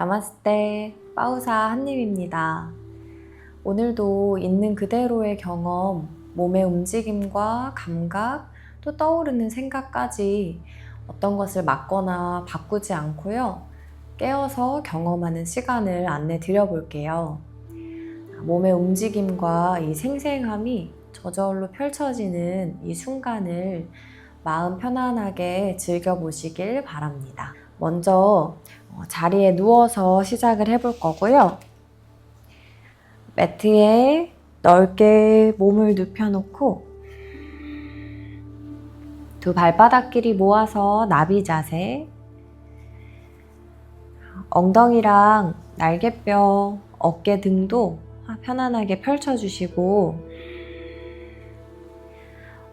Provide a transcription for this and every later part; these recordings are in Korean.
나마스테 빠우사 한님입니다. 오늘도 있는 그대로의 경험, 몸의 움직임과 감각, 또 떠오르는 생각까지 어떤 것을 막거나 바꾸지 않고요. 깨어서 경험하는 시간을 안내 드려 볼게요. 몸의 움직임과 이 생생함이 저절로 펼쳐지는 이 순간을 마음 편안하게 즐겨보시길 바랍니다. 먼저 어, 자리에 누워서 시작을 해볼 거고요. 매트에 넓게 몸을 눕혀놓고 두 발바닥끼리 모아서 나비 자세 엉덩이랑 날개뼈, 어깨 등도 편안하게 펼쳐주시고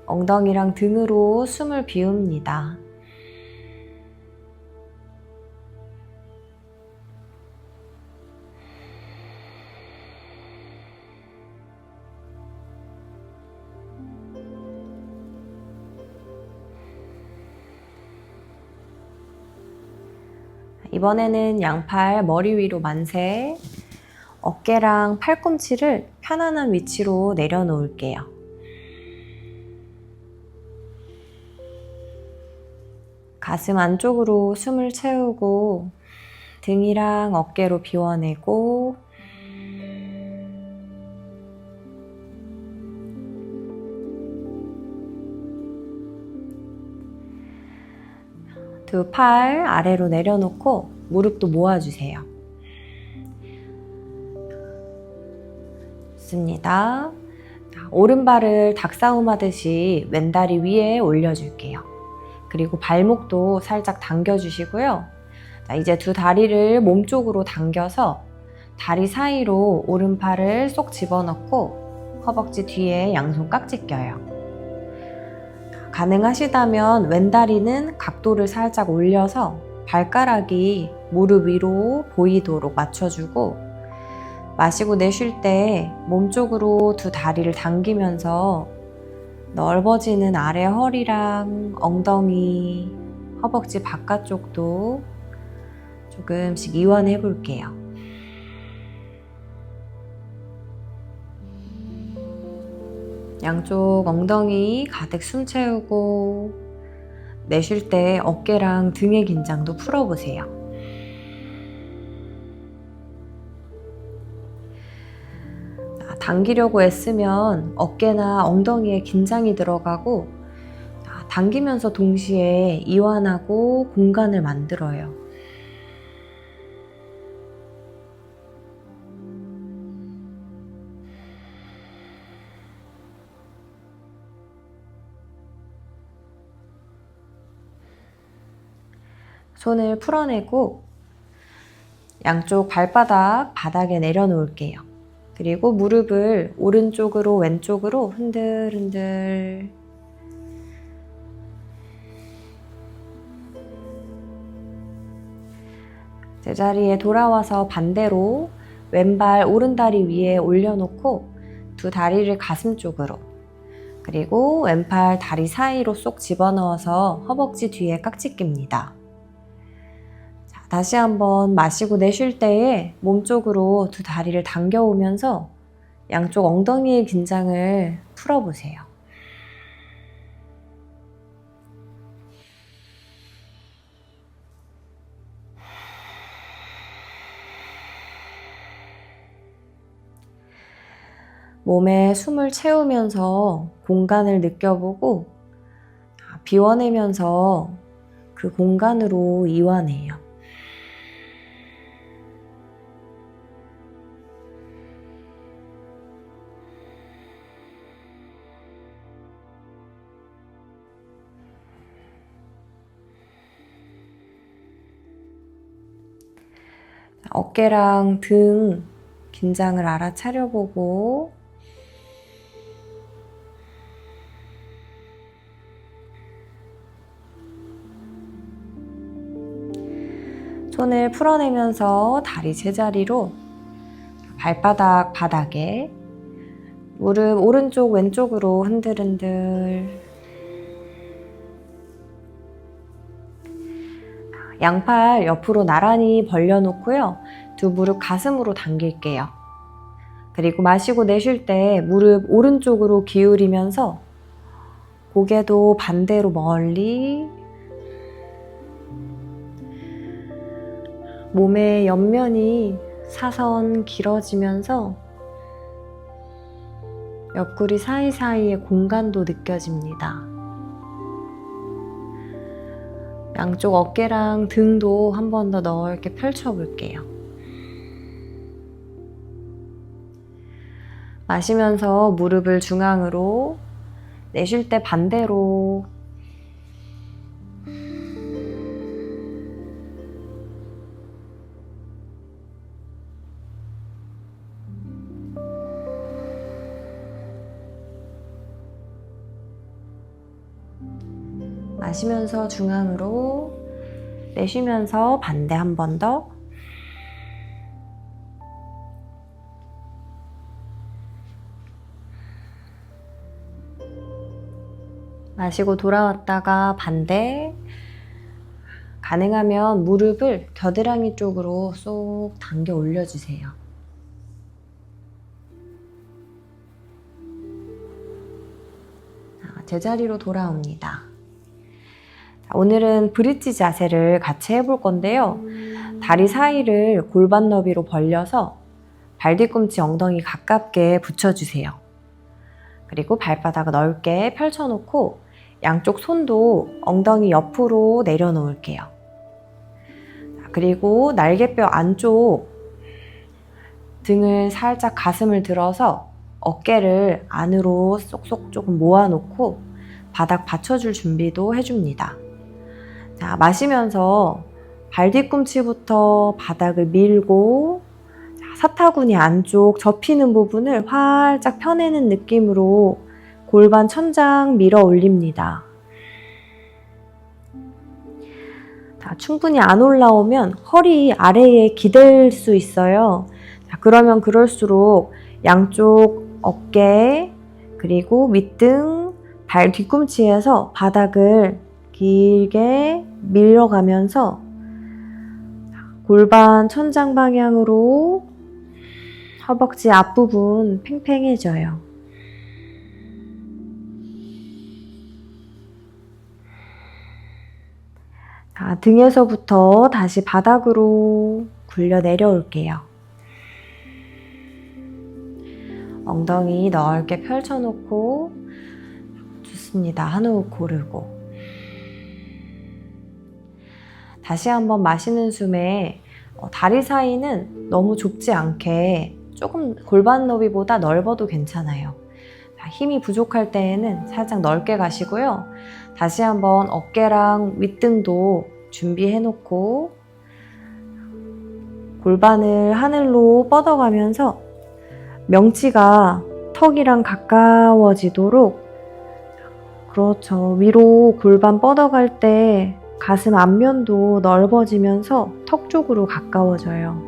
엉덩이랑 등으로 숨을 비웁니다. 이번에는 양팔 머리 위로 만세. 어깨랑 팔꿈치를 편안한 위치로 내려놓을게요. 가슴 안쪽으로 숨을 채우고 등이랑 어깨로 비워내고 두 팔 아래로 내려놓고 무릎도 모아주세요. 좋습니다. 자, 오른발을 닭싸움 하듯이 왼다리 위에 올려줄게요. 그리고 발목도 살짝 당겨주시고요. 자, 이제 두 다리를 몸쪽으로 당겨서 다리 사이로 오른팔을 쏙 집어넣고 허벅지 뒤에 양손 깍지 껴요. 가능하시다면 왼다리는 각도를 살짝 올려서 발가락이 무릎 위로 보이도록 맞춰주고 마시고 내쉴 때 몸쪽으로 두 다리를 당기면서 넓어지는 아래 허리랑 엉덩이, 허벅지 바깥쪽도 조금씩 이완해 볼게요. 양쪽 엉덩이 가득 숨 채우고 내쉴 때 어깨랑 등의 긴장도 풀어보세요. 자, 당기려고 애쓰면 어깨나 엉덩이에 긴장이 들어가고 자, 당기면서 동시에 이완하고 공간을 만들어요. 손을 풀어내고 양쪽 발바닥 바닥에 내려놓을게요. 그리고 무릎을 오른쪽으로 왼쪽으로 흔들흔들 제자리에 돌아와서 반대로 왼발 오른다리 위에 올려놓고 두 다리를 가슴 쪽으로 그리고 왼팔 다리 사이로 쏙 집어넣어서 허벅지 뒤에 깍지 낍니다. 자, 다시 한번 마시고 내쉴 때에 몸쪽으로 두 다리를 당겨오면서 양쪽 엉덩이의 긴장을 풀어보세요. 몸에 숨을 채우면서 공간을 느껴보고 비워내면서 그 공간으로 이완해요. 어깨랑 등 긴장을 알아차려보고 손을 풀어내면서 다리 제자리로 발바닥 바닥에 무릎 오른쪽 왼쪽으로 흔들흔들 양팔 옆으로 나란히 벌려놓고요. 두 무릎 가슴으로 당길게요. 그리고 마시고 내쉴 때 무릎 오른쪽으로 기울이면서 고개도 반대로 멀리 몸의 옆면이 사선 길어지면서 옆구리 사이사이의 공간도 느껴집니다. 양쪽 어깨랑 등도 한 번 더 넓게 펼쳐볼게요. 마시면서 무릎을 중앙으로, 내쉴 때 반대로 마시면서 중앙으로 내쉬면서 반대 한 번 더. 마시고 돌아왔다가 반대. 가능하면 무릎을 겨드랑이 쪽으로 쏙 당겨 올려주세요. 자, 제자리로 돌아옵니다. 자, 오늘은 브릿지 자세를 같이 해볼 건데요. 다리 사이를 골반 너비로 벌려서 발 뒤꿈치 엉덩이 가깝게 붙여주세요. 그리고 발바닥을 넓게 펼쳐놓고 양쪽 손도 엉덩이 옆으로 내려놓을게요. 자, 그리고 날개뼈 안쪽 등을 살짝 가슴을 들어서 어깨를 안으로 쏙쏙 조금 모아놓고 바닥 받쳐줄 준비도 해줍니다. 자, 마시면서 발 뒤꿈치부터 바닥을 밀고 자, 사타구니 안쪽 접히는 부분을 활짝 펴내는 느낌으로 골반 천장 밀어 올립니다. 자, 충분히 안 올라오면 허리 아래에 기댈 수 있어요. 자, 그러면 그럴수록 양쪽 어깨 그리고 밑등 발 뒤꿈치에서 바닥을 길게 밀어가면서 골반 천장 방향으로 허벅지 앞부분 팽팽해져요. 자, 등에서부터 다시 바닥으로 굴려 내려올게요. 엉덩이 넓게 펼쳐놓고 좋습니다. 한 호흡 고르고 다시 한번 마시는 숨에 어, 다리 사이는 너무 좁지 않게 조금 골반 너비보다 넓어도 괜찮아요. 자, 힘이 부족할 때에는 살짝 넓게 가시고요. 다시 한번 어깨랑 윗등도 준비해 놓고 골반을 하늘로 뻗어가면서 명치가 턱이랑 가까워지도록 그렇죠. 위로 골반 뻗어갈 때 가슴 앞면도 넓어지면서 턱 쪽으로 가까워져요.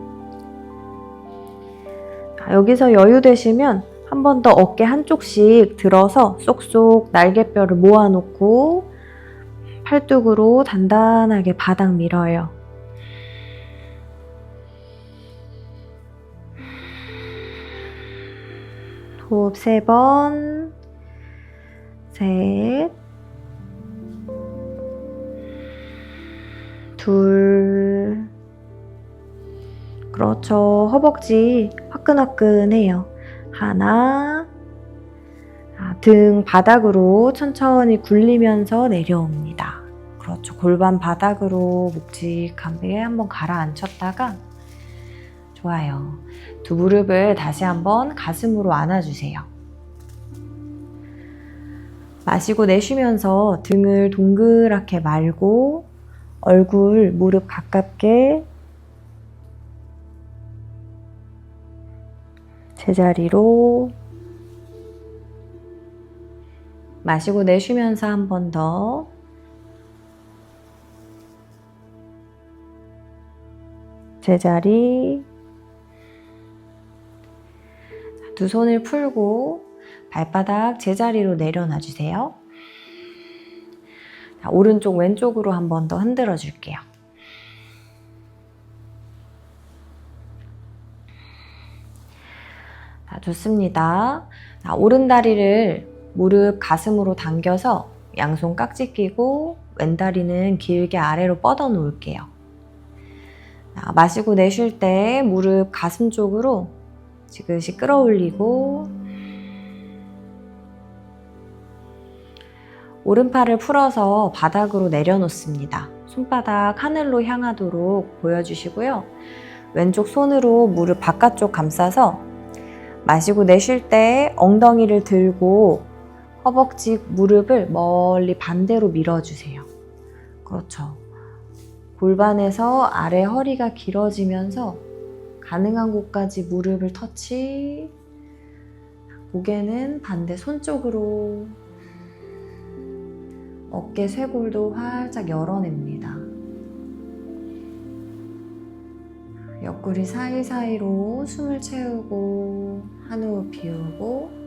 자, 여기서 여유 되시면 한 번 더 어깨 한쪽씩 들어서 쏙쏙 날개뼈를 모아놓고 팔뚝으로 단단하게 바닥 밀어요. 호흡 세 번, 셋, 둘, 그렇죠. 허벅지 화끈화끈해요. 하나, 아, 등 바닥으로 천천히 굴리면서 내려옵니다. 그렇죠. 골반 바닥으로 묵직하게 한번 가라앉혔다가 좋아요. 두 무릎을 다시 한번 가슴으로 안아주세요. 마시고 내쉬면서 등을 동그랗게 말고 얼굴 무릎 가깝게 제자리로 마시고 내쉬면서 한 번 더. 제자리. 두 손을 풀고 발바닥 제자리로 내려놔 주세요. 자, 오른쪽 왼쪽으로 한 번 더 흔들어 줄게요. 자, 좋습니다. 자, 오른 다리를 무릎 가슴으로 당겨서 양손 깍지 끼고 왼 다리는 길게 아래로 뻗어 놓을게요. 마시고 내쉴 때 무릎 가슴 쪽으로 지그시 끌어올리고 오른팔을 풀어서 바닥으로 내려놓습니다. 손바닥 하늘로 향하도록 보여주시고요. 왼쪽 손으로 무릎 바깥쪽 감싸서 마시고 내쉴 때 엉덩이를 들고 허벅지 무릎을 멀리 반대로 밀어주세요. 그렇죠. 골반에서 아래 허리가 길어지면서 가능한 곳까지 무릎을 터치. 고개는 반대 손 쪽으로. 어깨 쇄골도 활짝 열어냅니다. 옆구리 사이사이로 숨을 채우고 한 호흡 비우고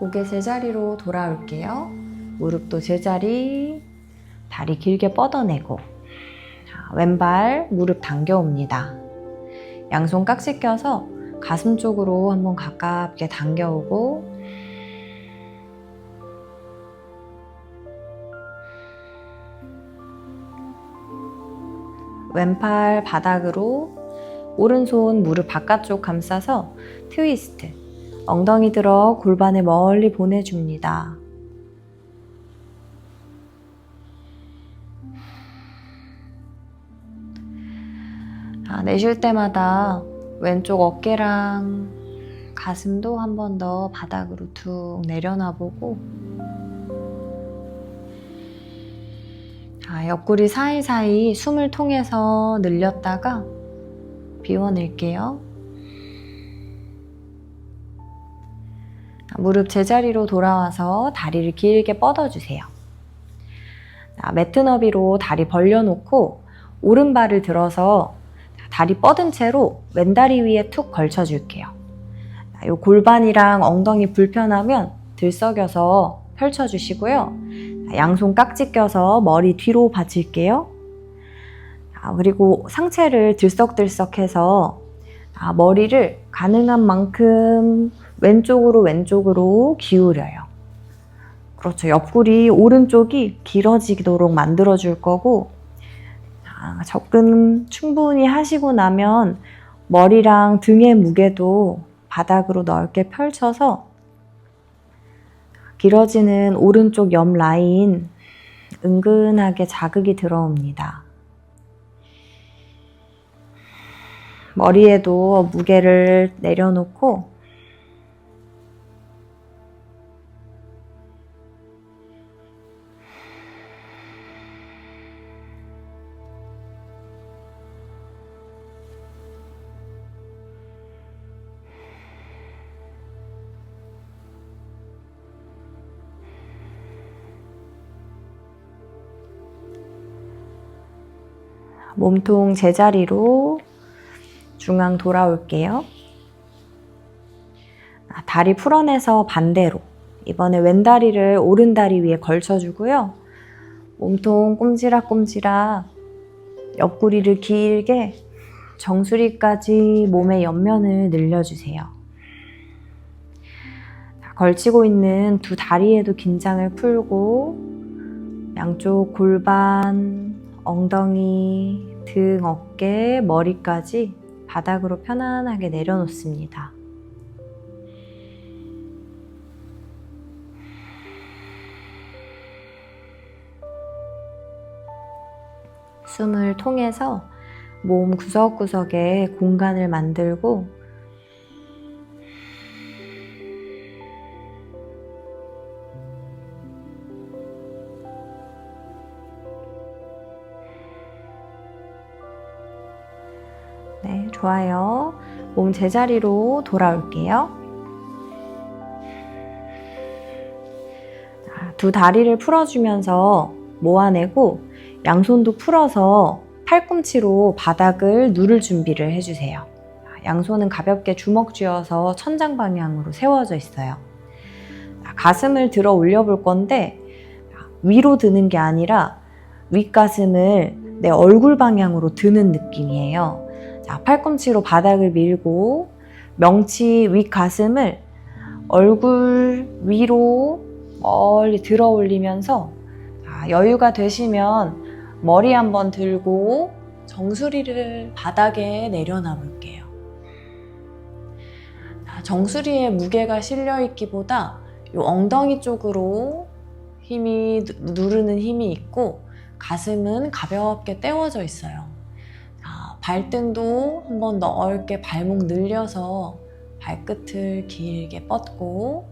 고개 제자리로 돌아올게요. 무릎도 제자리, 다리 길게 뻗어내고 자, 왼발 무릎 당겨옵니다. 양손 깍지 껴서 가슴 쪽으로 한번 가깝게 당겨오고 왼팔 바닥으로 오른손 무릎 바깥쪽 감싸서 트위스트 엉덩이 들어 골반을 멀리 보내줍니다. 아, 내쉴 때마다 왼쪽 어깨랑 가슴도 한 번 더 바닥으로 툭 내려놔 보고 아, 옆구리 사이사이 숨을 통해서 늘렸다가 비워낼게요. 아, 무릎 제자리로 돌아와서 다리를 길게 뻗어주세요. 자, 매트 너비로 다리 벌려놓고 오른발을 들어서 다리 뻗은 채로 왼다리 위에 툭 걸쳐줄게요. 자, 요 골반이랑 엉덩이 불편하면 들썩여서 펼쳐주시고요. 자, 양손 깍지 껴서 머리 뒤로 받칠게요. 자, 그리고 상체를 들썩들썩해서 자, 머리를 가능한 만큼 왼쪽으로 왼쪽으로 기울여요. 그렇죠. 옆구리 오른쪽이 길어지도록 만들어줄 거고, 자, 접근 충분히 하시고 나면 머리랑 등의 무게도 바닥으로 넓게 펼쳐서 길어지는 오른쪽 옆 라인 은근하게 자극이 들어옵니다. 머리에도 무게를 내려놓고 몸통 제자리로 중앙 돌아올게요. 아, 다리 풀어내서 반대로. 이번에 왼다리를 오른다리 위에 걸쳐주고요. 몸통 꼼지락꼼지락 옆구리를 길게 정수리까지 몸의 옆면을 늘려주세요. 자, 걸치고 있는 두 다리에도 긴장을 풀고 양쪽 골반, 엉덩이, 등, 어깨, 머리까지 바닥으로 편안하게 내려놓습니다. 숨을 통해서 몸 구석구석에 공간을 만들고 좋아요. 몸 제자리로 돌아올게요. 자, 두 다리를 풀어주면서 모아내고 양손도 풀어서 팔꿈치로 바닥을 누를 준비를 해주세요. 자, 양손은 가볍게 주먹 쥐어서 천장 방향으로 세워져 있어요. 자, 가슴을 들어 올려 볼 건데 위로 드는 게 아니라 윗가슴을 내 얼굴 방향으로 드는 느낌이에요. 자, 팔꿈치로 바닥을 밀고 명치 윗가슴을 얼굴 위로 멀리 들어 올리면서 자, 여유가 되시면 머리 한번 들고 정수리를 바닥에 내려놔 볼게요. 자, 정수리에 무게가 실려 있기보다 이 엉덩이 쪽으로 힘이 누- 누르는 힘이 있고 가슴은 가볍게 떼워져 있어요. 자, 발등도 한번 넓게 발목 늘려서 발끝을 길게 뻗고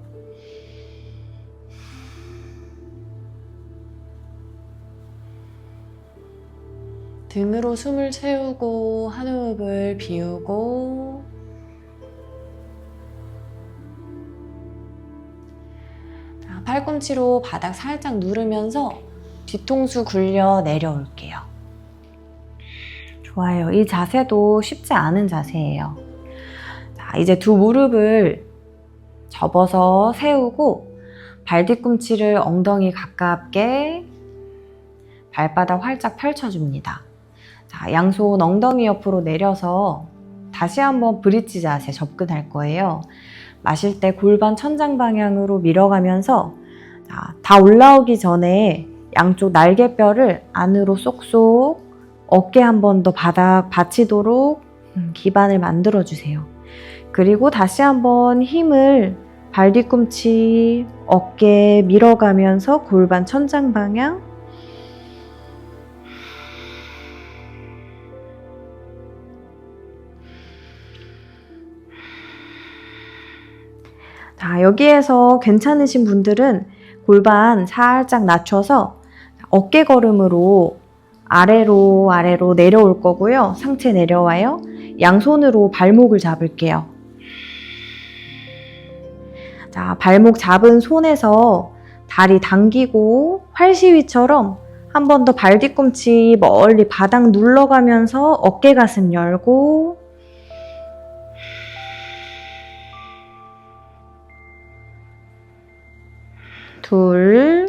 등으로 숨을 채우고 한 호흡을 비우고 자, 팔꿈치로 바닥 살짝 누르면서 뒤통수 굴려 내려올게요. 좋아요. 이 자세도 쉽지 않은 자세예요. 자, 이제 두 무릎을 접어서 세우고 발 뒤꿈치를 엉덩이 가깝게 발바닥 활짝 펼쳐줍니다. 자, 양손 엉덩이 옆으로 내려서 다시 한번 브릿지 자세 접근할 거예요. 마실 때 골반 천장 방향으로 밀어가면서 자, 다 올라오기 전에 양쪽 날개뼈를 안으로 쏙쏙 어깨 한 번 더 바닥 받치도록 음, 기반을 만들어 주세요. 그리고 다시 한번 힘을 발 뒤꿈치, 어깨 밀어가면서 골반 천장 방향 자, 여기에서 괜찮으신 분들은 골반 살짝 낮춰서 어깨 걸음으로 아래로 아래로 내려올 거고요. 상체 내려와요. 양손으로 발목을 잡을게요. 자, 발목 잡은 손에서 다리 당기고 활시위처럼 한 번 더 발 뒤꿈치 멀리 바닥 눌러가면서 어깨 가슴 열고 둘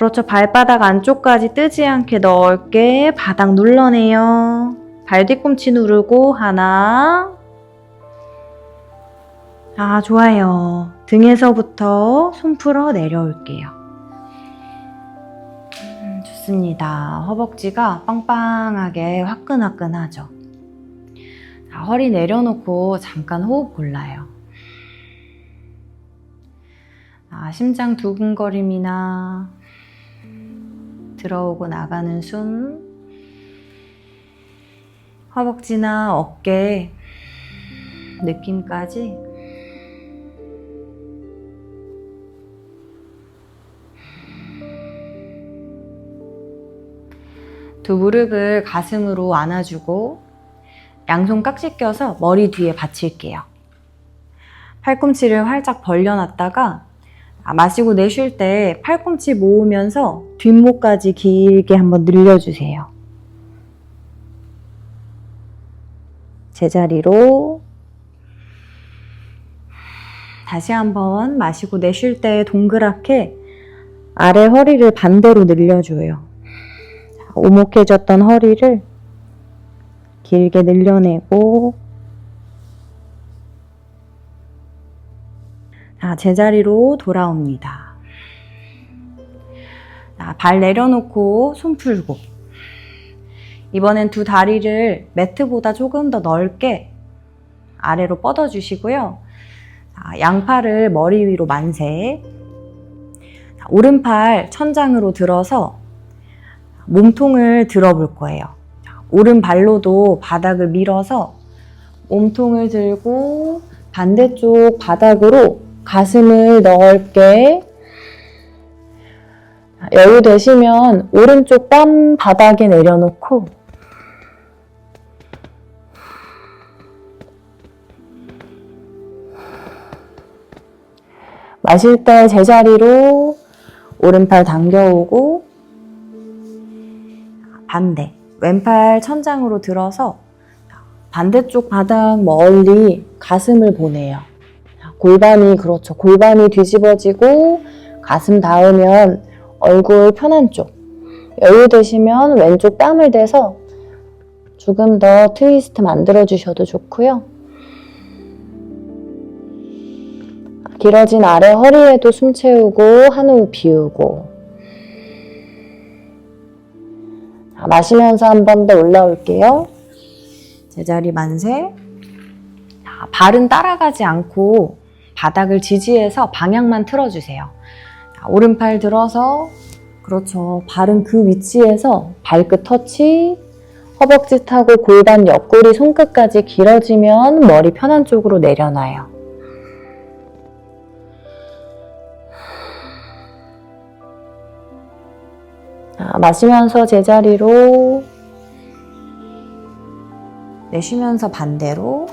그렇죠. 발바닥 안쪽까지 뜨지 않게 넓게 바닥 눌러내요. 발 뒤꿈치 누르고 하나. 아, 좋아요. 등에서부터 손 풀어 내려올게요. 음, 좋습니다. 허벅지가 빵빵하게 화끈화끈하죠. 자, 허리 내려놓고 잠깐 호흡 골라요. 아, 심장 두근거림이나 들어오고 나가는 숨, 허벅지나 어깨 느낌까지 두 무릎을 가슴으로 안아주고 양손 깍지 껴서 머리 뒤에 받칠게요. 팔꿈치를 활짝 벌려놨다가 아, 마시고 내쉴 때 팔꿈치 모으면서 뒷목까지 길게 한번 늘려주세요. 제자리로 다시 한번 마시고 내쉴 때 동그랗게 아래 허리를 반대로 늘려줘요. 자, 오목해졌던 허리를 길게 늘려내고 제자리로 돌아옵니다. 자, 발 내려놓고 손 풀고 이번엔 두 다리를 매트보다 조금 더 넓게 아래로 뻗어주시고요. 자, 양팔을 머리 위로 만세. 자, 오른팔 천장으로 들어서 몸통을 들어볼 거예요. 자, 오른발로도 바닥을 밀어서 몸통을 들고 반대쪽 바닥으로 가슴을 넓게 여유 되시면 오른쪽 뺨 바닥에 내려놓고 마실 때 제자리로 오른팔 당겨오고 반대 왼팔 천장으로 들어서 반대쪽 바닥 멀리 가슴을 보내요. 골반이 그렇죠. 골반이 뒤집어지고 가슴 닿으면 얼굴 편한 쪽. 여유 되시면 왼쪽 뺨을 대서 조금 더 트위스트 만들어 주셔도 좋고요. 길어진 아래 허리에도 숨 채우고 한후 비우고 자, 마시면서 한 번 더 올라올게요. 제자리 만세. 자, 발은 따라가지 않고 바닥을 지지해서 방향만 틀어주세요. 자, 오른팔 들어서 그렇죠. 발은 그 위치에서 발끝 터치, 허벅지 타고 골반 옆구리 손끝까지 길어지면 머리 편한 쪽으로 내려놔요. 자, 마시면서 제자리로 내쉬면서 반대로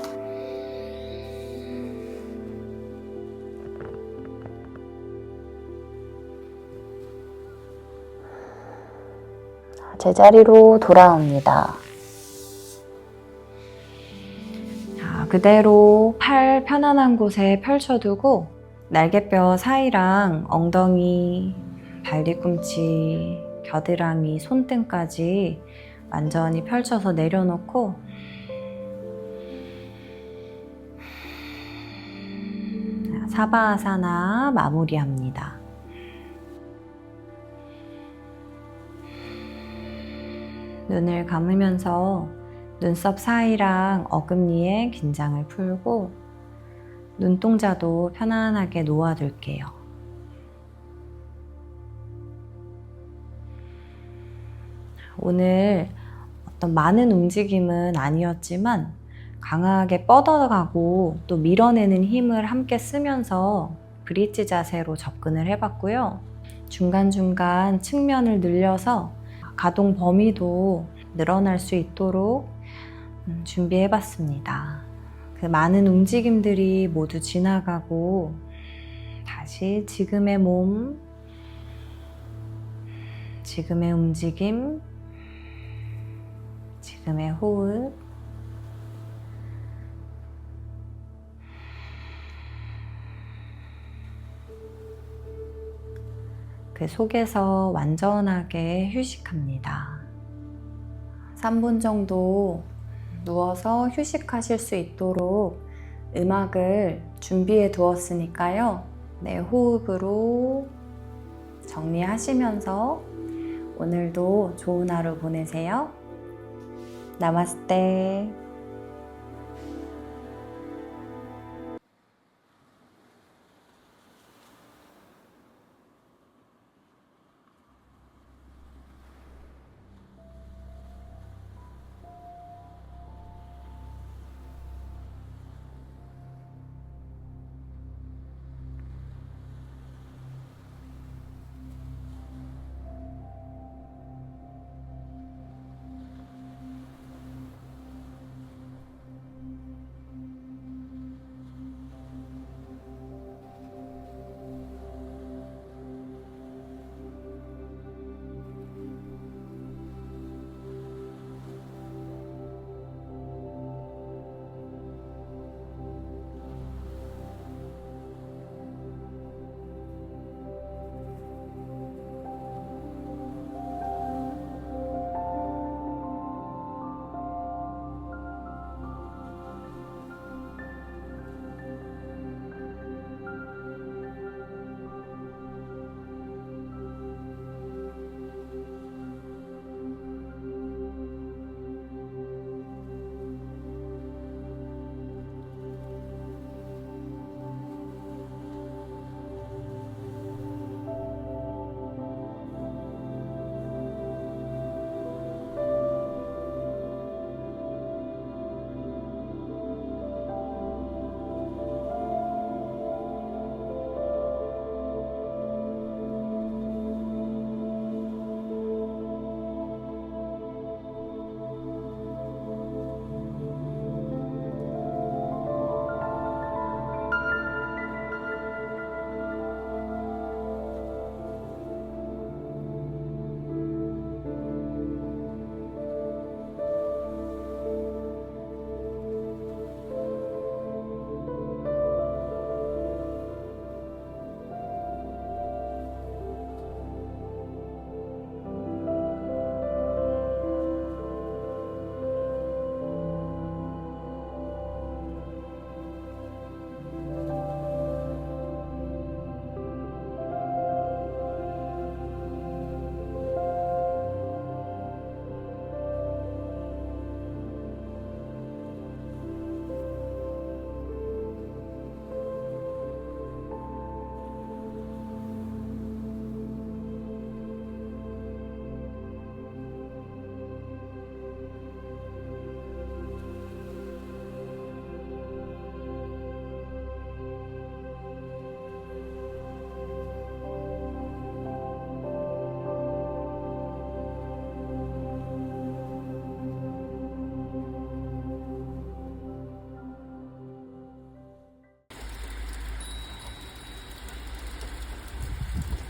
제자리로 돌아옵니다. 자, 그대로 팔 편안한 곳에 펼쳐두고 날개뼈 사이랑 엉덩이, 발 뒤꿈치, 겨드랑이, 손등까지 완전히 펼쳐서 내려놓고 자, 사바아사나 마무리합니다. 눈을 감으면서 눈썹 사이랑 어금니에 긴장을 풀고 눈동자도 편안하게 놓아둘게요. 오늘 어떤 많은 움직임은 아니었지만 강하게 뻗어가고 또 밀어내는 힘을 함께 쓰면서 브릿지 자세로 접근을 해봤고요. 중간중간 측면을 늘려서 가동 범위도 늘어날 수 있도록 음, 준비해 봤습니다. 그 많은 움직임들이 모두 지나가고 다시 지금의 몸, 지금의 움직임, 지금의 호흡, 그 속에서 완전하게 휴식합니다. 3분 정도 누워서 휴식하실 수 있도록 음악을 준비해 두었으니까요. 내 호흡으로 정리하시면서 오늘도 좋은 하루 보내세요. 나마스테.